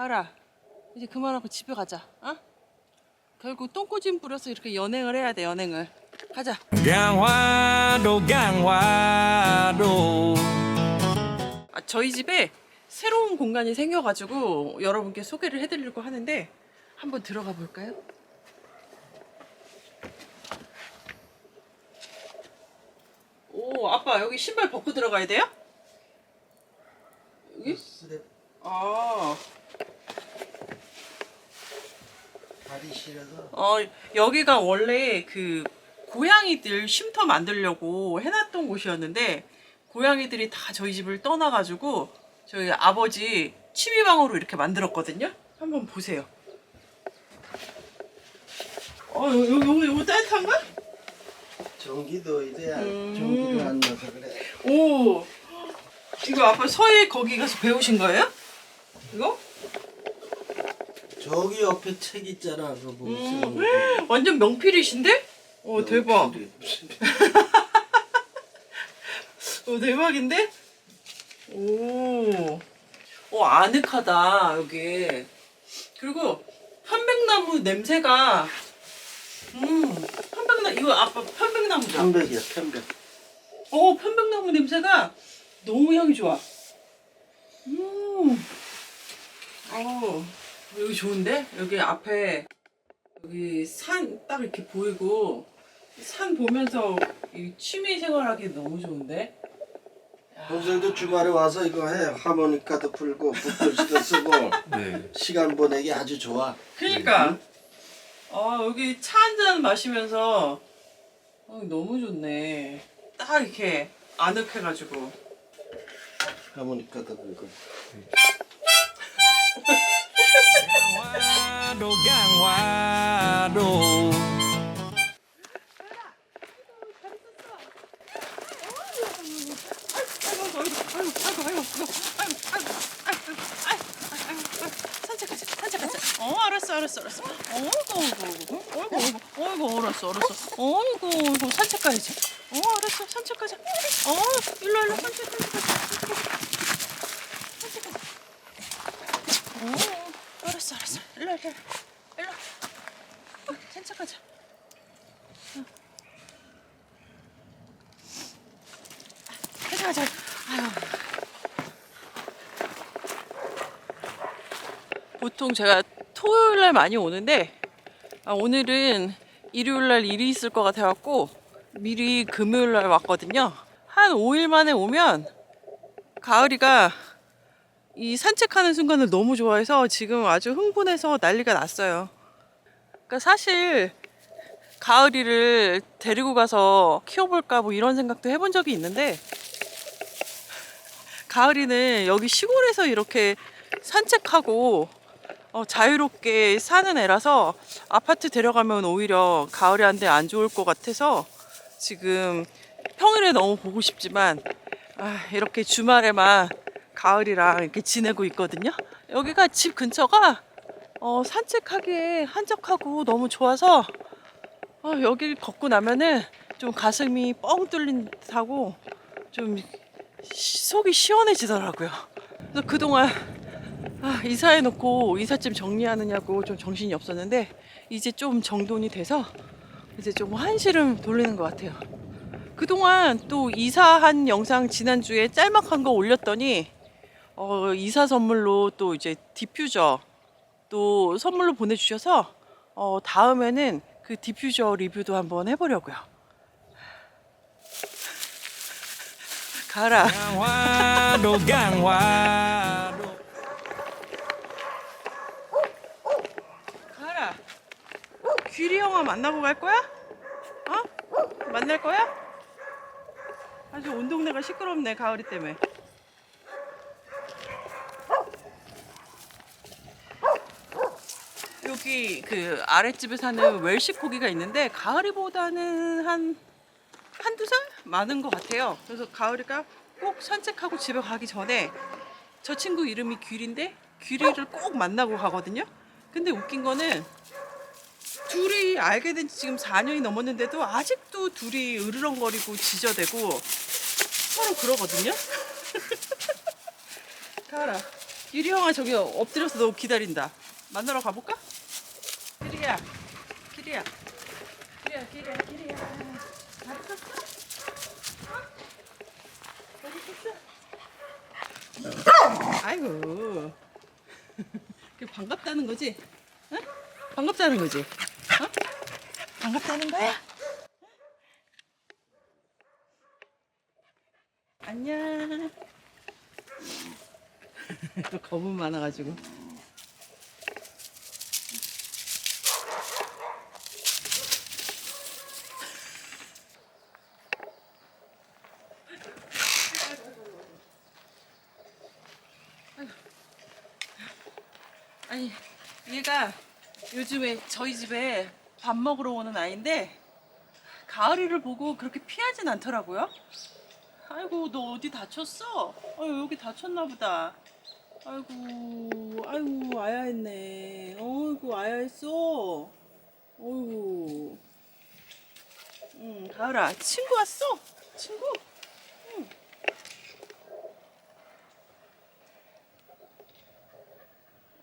가라. 이제 그만하고 집에 가자. 어? 결국 똥꼬짐 뿌려서 이렇게 연행을 해야 돼 연행을. 가자. 강화도 강화도 아, 저희 집에 새로운 공간이 생겨가지고 여러분께 소개를 해드리려고 하는데 한번 들어가 볼까요? 오 아빠 여기 신발 벗고 들어가야 돼요? 여기? 아, 발이 시려서 어 여기가 원래 그 고양이들 쉼터 만들려고 해놨던 곳이었는데 고양이들이 다 저희 집을 떠나가지고 저희 아버지 취미방으로 이렇게 만들었거든요. 한번 보세요. 어, 요, 요, 요, 요거 따뜻한가? 전기도 이래야 음. 전기를 안 넣어서 그래. 오, 이거 아빠 서해 거기 가서 배우신 거예요? 이거? 저기 옆에 책 있잖아. 그거 보고 쓰는 거. 완전 명필이신데? 오, 대박. 오, 대박인데? 오. 오, 아늑하다, 여기. 그리고 편백나무 냄새가, 음, 편백나무, 이거 아빠 편백나무죠? 편백이야 편백. 어, 편백나무 냄새가 너무 향이 좋아. 음. 어, 여기 좋은데? 여기 앞에, 여기 산 딱 이렇게 보이고, 산 보면서 이 취미 생활하기 너무 좋은데? 동생도 주말에 와서 이거 해. 하모니카도 불고 붓글씨도 쓰고 네. 시간 보내기 아주 좋아. 그니까, 아, 여기 차 한 잔 마시면서, 어, 너무 좋네. 딱 이렇게 아늑해가지고. 하모니카도 불고. 산책하자, 산책하자. 어, 알았어, 알았어, 알았어. 어이구, 어이구, 어이구, 어이구, 어이구, 알았어, 알았어. 어, 알았어. 어, 일로, 일로, 산책, 산책 가자. 산책 가자. 어, 알았어, 알았어. 일로, 일로, 일로. 어, 산책 가자. 어. 가자, 가자. 아유. 보통 제가 토요일 날 많이 오는데 아, 오늘은 일요일 날 일이 있을 것 같아갖고 미리 금요일 날 왔거든요. 한 5일 만에 오면 가을이가 이 산책하는 순간을 너무 좋아해서 지금 아주 흥분해서 난리가 났어요. 그러니까 사실 가을이를 데리고 가서 키워볼까 뭐 이런 생각도 해본 적이 있는데 가을이는 여기 시골에서 이렇게 산책하고 어, 자유롭게 사는 애라서 아파트 데려가면 오히려 가을이한테 안 좋을 것 같아서 지금 평일에 너무 보고 싶지만 아, 이렇게 주말에만 가을이랑 이렇게 지내고 있거든요. 여기가 집 근처가 어, 산책하기에 한적하고 너무 좋아서 어, 여길 걷고 나면은 좀 가슴이 뻥 뚫린 듯하고 좀 시- 속이 시원해지더라고요. 그래서 그동안 아, 이사해놓고 이삿짐 정리하느냐고 좀 정신이 없었는데 이제 좀 정돈이 돼서 이제 좀 한시름 돌리는 것 같아요. 그동안 또 이사한 영상 지난주에 짤막한 거 올렸더니 어, 이사 선물로 또 이제 디퓨저 또 선물로 보내주셔서 어, 다음에는 그 디퓨저 리뷰도 한번 해보려고요. 가라. 강화도 강화도 가라. 귀리 형아 만나고 갈 거야? 어? 만날 거야? 아주 온 동네가 시끄럽네 가을이 때문에. 여기 그 아랫집에 사는 웰시 코기가 있는데 가을이보다는 한 한두 살 많은 것 같아요. 그래서 가을이가 꼭 산책하고 집에 가기 전에 저 친구 이름이 귀리인데 귀리를 꼭 만나고 가거든요. 근데 웃긴 거는 둘이 알게 된 지 지금 4년이 넘었는데도 아직도 둘이 으르렁거리고 지저대고 서로 그러거든요. 가라. 유리 형아 저기 엎드려서 너 기다린다. 만나러 가볼까? 기리야, 기리야, 기리야, 기리야, 기리야. 어? 아이고. 그 반갑다는 거지? 응? 반갑다는 거지? 어? 반갑다는 거야? 안녕. 또 겁은 많아가지고. 아니 얘가 요즘에 저희 집에 밥 먹으러 오는 아이인데 가을이를 보고 그렇게 피하진 않더라고요. 아이고 너 어디 다쳤어? 아유 여기 다쳤나 보다. 아이고 아이고 아야했네. 어이구 아야했어. 어이구. 응 가을아 친구 왔어? 친구? 응.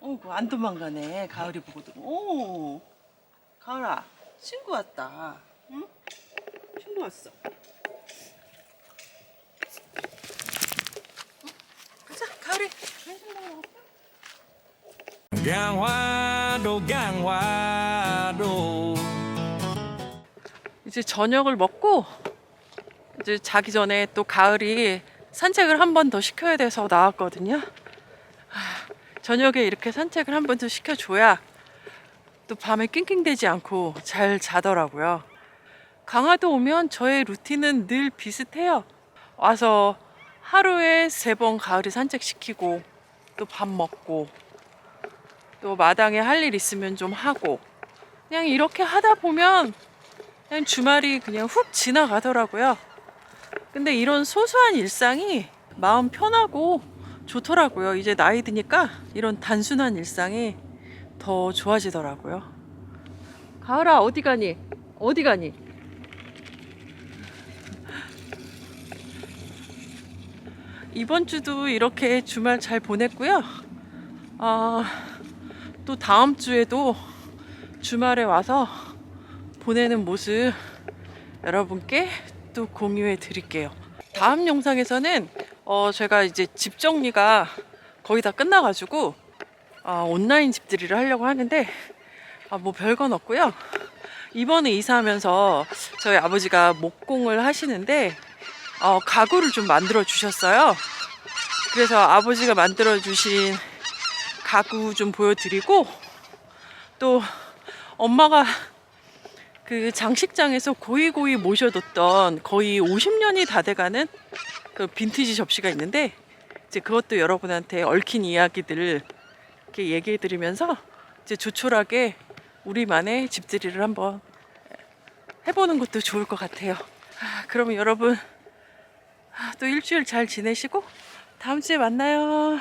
어이구 안 도망가네 가을이 보고도. 오 가을아 친구 왔다. 응? 친구 왔어. 갈까? 강화도 강화도 이제 저녁을 먹고 이제 자기 전에 또 가을이 산책을 한 번 더 시켜야 돼서 나왔거든요. 하, 저녁에 이렇게 산책을 한 번 더 시켜줘야 또 밤에 낑낑대지 않고 잘 자더라고요. 강화도 오면 저의 루틴은 늘 비슷해요. 와서 하루에 세 번 가을이 산책시키고 또 밥 먹고 또 마당에 할 일 있으면 좀 하고 그냥 이렇게 하다 보면 그냥 주말이 그냥 훅 지나가더라고요. 근데 이런 소소한 일상이 마음 편하고 좋더라고요. 이제 나이 드니까 이런 단순한 일상이 더 좋아지더라고요. 가을아 어디 가니? 어디 가니? 이번 주도 이렇게 주말 잘 보냈고요. 아, 또 다음 주에도 주말에 와서 보내는 모습 여러분께 또 공유해 드릴게요. 다음 영상에서는 어, 제가 이제 집 정리가 거의 다 끝나가지고 아, 온라인 집들이를 하려고 하는데 아, 뭐 별건 없고요. 이번에 이사하면서 저희 아버지가 목공을 하시는데 어, 가구를 좀 만들어 주셨어요. 그래서 아버지가 만들어 주신 가구 좀 보여드리고 또 엄마가 그 장식장에서 고이고이 모셔뒀던 거의 50년이 다 돼가는 그 빈티지 접시가 있는데 이제 그것도 여러분한테 얽힌 이야기들을 이렇게 얘기해 드리면서 이제 조촐하게 우리만의 집들이를 한번 해보는 것도 좋을 것 같아요. 아, 그러면 여러분 아, 또 일주일 잘 지내시고 다음 주에 만나요.